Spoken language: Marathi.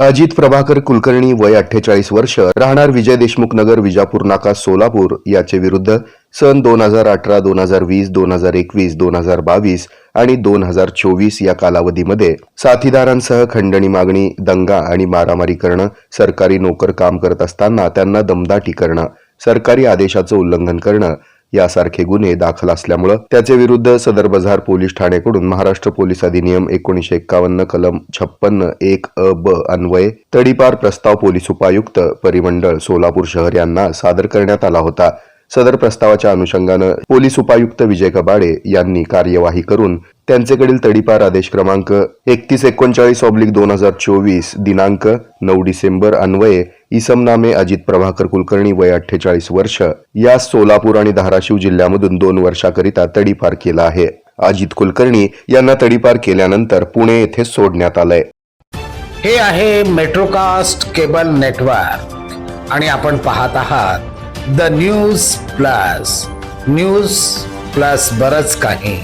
अजित प्रभाकर कुलकर्णी वय अठ्ठेचाळीस वर्ष राहणार विजय देशमुख नगर विजापूर नाका सोलापूर याचे विरुद्ध सन दोन हजार अठरा दोन हजार वीस दोन हजार एकवीस दोन हजार बावीस आणि दोन हजार चोवीस या कालावधीमध्ये साथीदारांसह खंडणी मागणी दंगा आणि मारामारी करणं सरकारी नोकर काम करत असताना त्यांना दमदाटी करणं सरकारी आदेशाचं उल्लंघन करणं यासारखे गुन्हे दाखल असल्यामुळं त्याचे विरुद्ध सदर बझार पोलीस ठाण्याकडून महाराष्ट्र पोलीस अधिनियम एकोणीशे एक्कावन्न कलम छप्पन्न एक अ ब अन्वये तडीपार प्रस्ताव पोलीस उपायुक्त परिमंडळ सोलापूर शहर यांना सादर करण्यात आला होता. सदर प्रस्तावाच्या अनुषंगानं पोलीस उपायुक्त विजय कबाडे यांनी कार्यवाही करून त्यांचेकडील तडीपार आदेश क्रमांक एकतीस एकोणचाळीस ऑब्लिक दोन हजार चोवीस दिनांक नऊ डिसेंबर अन्वये इसमनामे अजित प्रभाकर कुलकर्णी वय अठ्ठेचाळीस वर्ष. या सोलापूर आणि धाराशिव जिल्ह्यामधून दोन वर्षाकरिता तडीपार केला आहे. अजित कुलकर्णी यांना तडीपार केल्यानंतर पुणे येथे सोडण्यात आलंय. हे आहे मेट्रोकास्ट केबल नेटवर्क. आणि आपण पाहत आहात the news plus. News plus बरच काही.